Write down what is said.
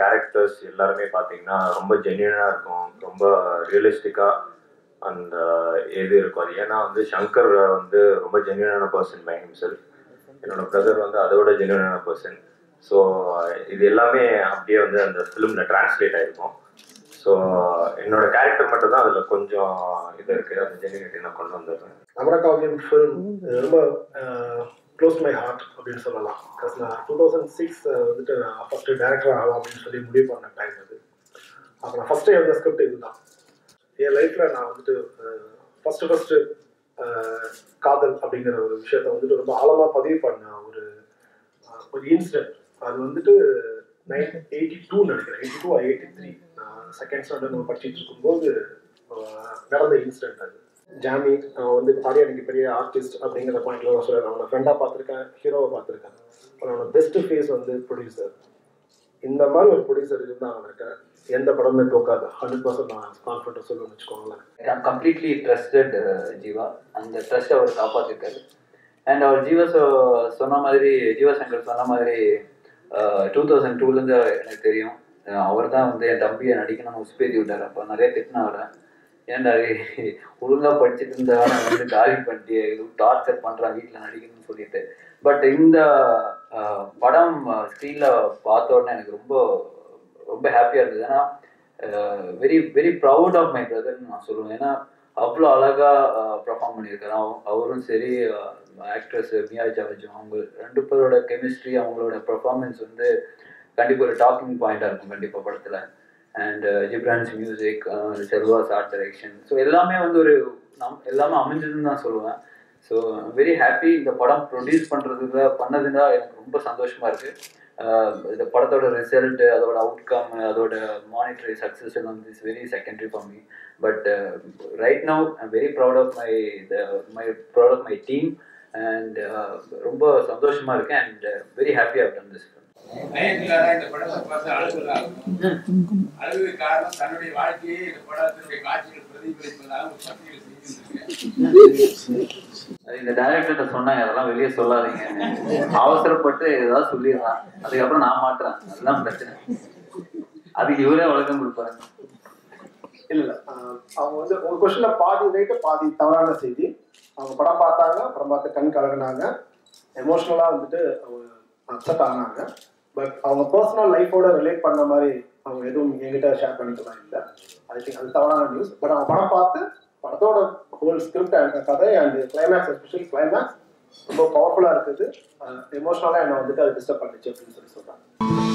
Characters எல்லாருமே பார்த்தீங்கன்னா ரொம்ப ஜென்யூனாக இருக்கும். ரொம்ப ரியலிஸ்டிக்காக அந்த இது இருக்கும். அது ஏன்னா வந்து சங்கர் வந்து ரொம்ப ஜென்யூனான பர்சன் பை ஹிம்செல்ஃப் என்னோட பிரதர் வந்து அதோட ஜென்யூனான பர்சன் ஸோ இது எல்லாமே அப்படியே வந்து அந்த ஃபிலிமில் டிரான்ஸ்லேட் ஆயிருக்கும். ஸோ என்னோட கேரக்டர் மட்டும் தான் அதில் கொஞ்சம் இது இருக்குது அந்த ஜென்யூனிட்டி நான் கொண்டு வந்துடுறேன். அமரகாவியம் ஃபிலிம் ரொம்ப க்ளோஸ் மை ஹார்ட் அப்படின்னு சொல்லலாம். பிகாஸ் நான் டூ தௌசண்ட் சிக்ஸ் வந்துட்டு நான் ஃபஸ்ட்டு டேரக்டர் ஆகலாம் அப்படின்னு சொல்லி முடிவு பண்ண டைம் அது. அப்போ நான் ஃபஸ்ட்டு எழுந்த ஸ்கிரிப்ட் இதுதான். என் லைஃப்பில் நான் வந்துட்டு ஃபஸ்ட்டு ஃபஸ்ட்டு காதல் அப்படிங்கிற ஒரு விஷயத்த வந்துட்டு ரொம்ப ஆழமாக பதிவு பண்ண ஒரு ஒரு இன்சிடென்ட் அது வந்துட்டு நைன் எயிட்டி டூ நினைக்கிறேன். எயிட்டி டூ எயிட்டி த்ரீ நான் செகண்ட் ஸ்டாண்டர்ட் நம்ம படிச்சுட்டு இருக்கும்போது நடந்த இன்சிடென்ட் அது. ஜாமி அவன் வந்து பாரியாடிக்கு பெரிய ஆர்டிஸ்ட் அப்படிங்கிற பாயிண்ட்ல நான் சொல்லுறேன் அவனை ஃப்ரெண்டாக பார்த்துருக்கேன் ஹீரோவை பார்த்துருக்கேன். அவனோட பெஸ்ட் ஃபேஸ் வந்து ப்ரொடியூசர் இந்த மாதிரி ஒரு ப்ரொடியூசர் இருந்தால் அவனுக்கு எந்த படமே தோக்காது. ஹண்ட்ரட் பர்சன்ட் நான் கான்ஃபிடன்ட் சொல்லணும்னு வச்சுக்கோங்களேன். Completely trusted uh, Jeeva. அந்த ட்ரஸ்ட் அவர் காப்பாற்றிருக்காரு அண்ட் அவர் ஜீவா சொன்ன மாதிரி ஜீவா சங்கர் சொன்ன மாதிரி டூ தௌசண்ட் டூலேருந்து எனக்கு தெரியும். அவர் தான் வந்து என் தம்பியை நடிக்கணும்னு உஸ்பேதி விட்டார். அப்போ நிறைய திட்டினா அவரை ஏன்டா ஒழுங்காக ஒழுங்கா படிச்சுட்டு இருந்தாலும் வந்து காலி பண்ணிட்டு எதுவும் டார்ச்சர் பண்ணுறான் வீட்டில் நடிக்கணும்னு சொல்லிட்டு. பட் இந்த படம் ஸ்க்ரீனில் பார்த்த உடனே எனக்கு ரொம்ப ரொம்ப ஹாப்பியாக இருந்தது. ஏன்னா very very proud of my பிரதர்னு நான் சொல்லுவேன். ஏன்னா அவ்வளோ அழகாக பர்ஃபார்ம் பண்ணியிருக்காரு. அவரும் சரி ஆக்ட்ரஸ் மியா ஜார்ஜும் அவங்க ரெண்டு பேரோட கெமிஸ்ட்ரி அவங்களோட பெர்ஃபார்மன்ஸ் வந்து கண்டிப்பாக ஒரு டாக்கிங் பாயிண்டாக இருக்கும் கண்டிப்பாக படத்தில். And Ghibran's music Selva's art direction so எல்லாமே வந்து ஒரு நம் எல்லாமே அமைஞ்சதுன்னு தான் சொல்லுவேன். ஸோ வெரி ஹாப்பி இந்த படம் ப்ரொடியூஸ் பண்ணுறதுல பண்ணதுன்னா எனக்கு ரொம்ப சந்தோஷமா இருக்கு. Uh, இந்த படத்தோட ரிசல்ட் அதோட அவுட்கம் அதோட மானிட்டரி சக்ஸஸ் வந்து is very secondary for me but right now I'm very proud of my my proud of my team and ரொம்ப சந்தோஷமா இருக்கேன். And very happy of done this Nayanthara இந்த படத்தை பார்த்து அழுகுறாங்க அழுகு காரணம் தன்னுடைய வாழ்க்கையை இந்த படத்தினுடைய காட்சிகள் பிரதிபலிப்பதாக ஒரு பத்திரிகை இந்த டைரக்டர்கிட்ட சொன்னாங்க அதெல்லாம் வெளியே சொல்லாதீங்க. அவசரப்பட்டு ஏதாவது சொல்லிடுறான் அதுக்கப்புறம் நான் மாட்டுறேன். அதுதான் பிரச்சனை. அதுக்கு இவரே வழக்கம் கொடுப்பாரு. இல்ல ஆஹ் அவங்க வந்து உங்க கொஸ்டின்ல பாதி ரைட்டு பாதி தவறான செய்தி. அவங்க படம் பார்த்தாங்க படம் பார்த்து கண் கலங்கினாங்க. எமோஷனலா வந்துட்டு அவங்க அப்செட் ஆனாங்க. பட் அவங்க பர்சனல் லைஃபோட ரிலேட் பண்ண மாதிரி அவங்க எதுவும் என்கிட்ட ஷேர் பண்ணிக்கலாம் இல்லை. ஐ திங்க் அது தவறான நியூஸ் பட் அவங்க படம் பார்த்து படத்தோட ஹோல் ஸ்கிரிப்ட் அண்ட் கதை அண்ட் கிளைமேக்ஸ் எஸ்பெஷலி கிளைமேக்ஸ் ரொம்ப பவர்ஃபுல்லாக இருக்குது. எமோஷனலாக என்னை வந்துட்டு அது டிஸ்டர்ப் பண்ணிச்சு அப்படின்னு சொல்லி சொல்கிறாங்க